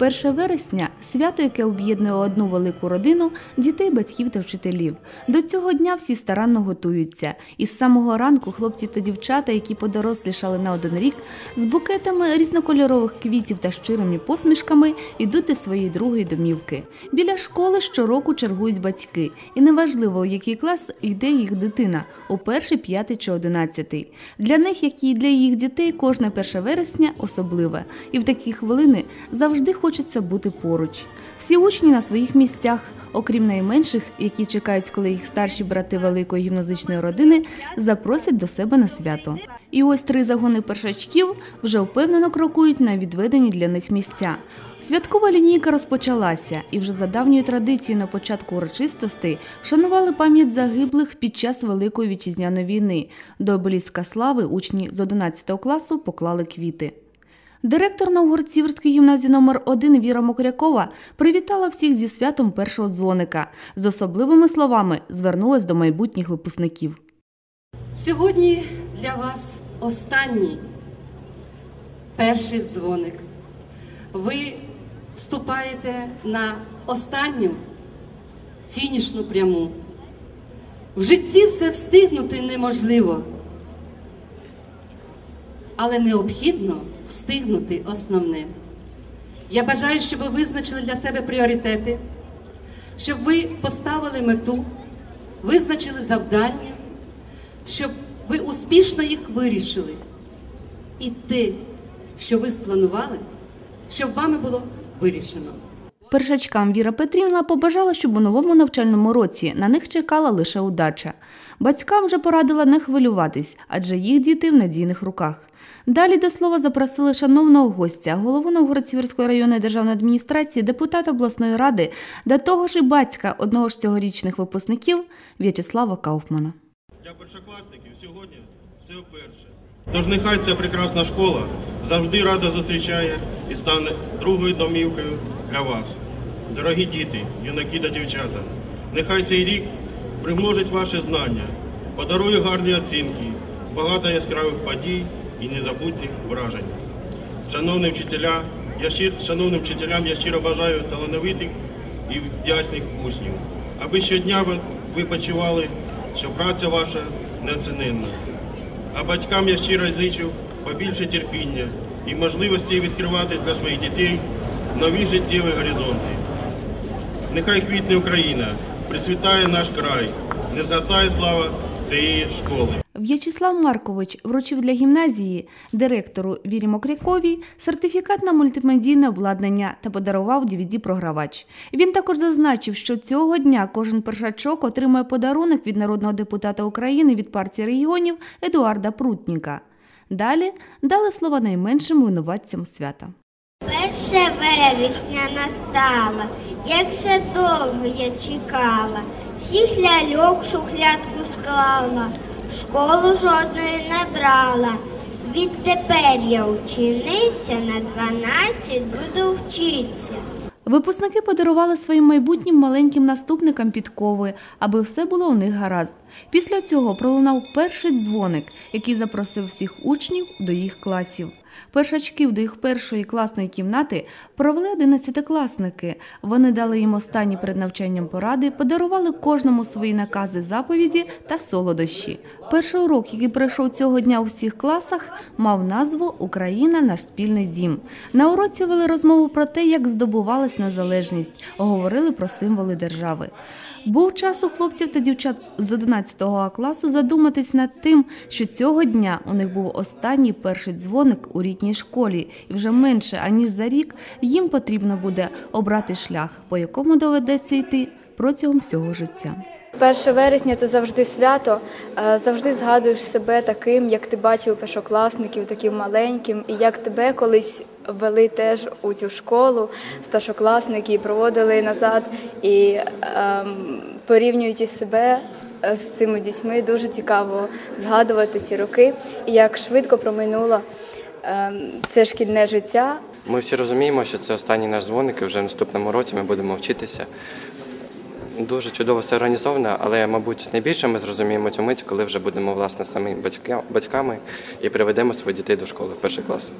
1 вересня свято, яке об'єднує одну велику родину дітей, батьків та вчителів. До цього дня всі старанно готуються. І з самого ранку хлопці та дівчата, які подорослішали на один рік, з букетами різнокольорових квітів та щирими посмішками йдуть до своєї другої домівки. Біля школи щороку чергують батьки, і неважливо, у який клас йде їх дитина у перший, п'ятий чи одинадцятий. Для них, як і для їх дітей, кожне 1 вересня особливе, і в такі хвилини завжди хочеться бути поруч. Всі учні на своїх місцях, окрім найменших, які чекають, коли їх старші брати великої гімназичної родини запросять до себе на свято. І ось три загони першачків вже впевнено крокують на відведені для них місця. Святкова лінійка розпочалася, і вже за давньою традицією на початку урочистостей вшанували пам'ять загиблих під час Великої вітчизняної війни. До обеліска слави учні з 11 класу поклали квіти. Директор Новгород-Сіверської гімназії номер 1 Віра Мокрякова привітала всіх зі святом першого дзвоника. З особливими словами звернулась до майбутніх випускників. Сьогодні для вас останній перший дзвоник. Ви вступаєте на останню фінішну пряму. В житті все встигнути неможливо, але необхідно встигнути основне. Я бажаю, щоб ви визначили для себе пріоритети, щоб ви поставили мету, визначили завдання, щоб ви успішно їх вирішили. І те, що ви спланували, щоб вами було вирішено. Першачкам Віра Петрівна побажала, щоб у новому навчальному році на них чекала лише удача. Батькам вже порадила не хвилюватись, адже їх діти в надійних руках. Далі до слова запросили шановного гостя, голову Новгород-Сіверської районної державної адміністрації, депутата обласної ради, до того ж і батька одного ж цьогорічних випускників В'ячеслава Кауфмана. Для першокласників сьогодні все вперше. Тож нехай ця прекрасна школа завжди рада зустрічає і стане другою домівкою для вас. Дорогі діти, юнаки та дівчата, нехай цей рік примножить ваше знання, подарує гарні оцінки, багато яскравих подій і незабутніх вражень. Шановні вчителя, я щир, шановним вчителям я щиро бажаю талановитих і вдячних учнів, аби щодня ви, ви почували, що праця ваша неоціненна. А батькам я щиро зичу побільше терпіння і можливості відкривати для своїх дітей нові життєві горизонти. Нехай квітне Україна, процвітає наш край, не згасає слава цієї школи. В'ячеслав Маркович вручив для гімназії директору Вірі Мокряковій сертифікат на мультимедійне обладнання та подарував DVD-програвач. Він також зазначив, що цього дня кожен першачок отримує подарунок від народного депутата України від партії регіонів Едуарда Прутніка. Далі дали слова найменшим винуватцям свята. Перше вересня настала, як же довго я чекала, всіх ляльок шухлядку склала, школу жодної не брала. Відтепер я учениця на дванадцять буду вчитися. Випускники подарували своїм майбутнім маленьким наступникам підкови, аби все було у них гаразд. Після цього пролунав перший дзвоник, який запросив всіх учнів до їх класів. Першачків до їх першої класної кімнати провели одинадцятикласники. Вони дали їм останні перед навчанням поради, подарували кожному свої накази, заповіді та солодощі. Перший урок, який пройшов цього дня у всіх класах, мав назву Україна наш спільний дім. На уроці вели розмову про те, як здобувалась незалежність, говорили про символи держави. Був час у хлопців та дівчат з 11 А класу задуматись над тим, що цього дня у них був останній перший дзвоник у рідній школі, і вже менше аніж за рік їм потрібно буде обрати шлях, по якому доведеться йти протягом всього життя. 1 вересня це завжди свято. е, Завжди згадуєш себе таким, як ти бачив першокласників, таким маленьким, і як тебе колись вели теж у цю школу, старшокласники проводили назад. І ем, порівнюючи себе е, з цими дітьми, дуже цікаво згадувати ці роки і як швидко проминуло ем, це шкільне життя. Ми всі розуміємо, що це останній наш дзвоник, і вже в наступному році ми будемо вчитися. Дуже чудово все організовано, але, мабуть, найбільше ми зрозуміємо цю мить, коли вже будемо власне самі батька- батьками і приведемо своїх дітей до школи в перший клас.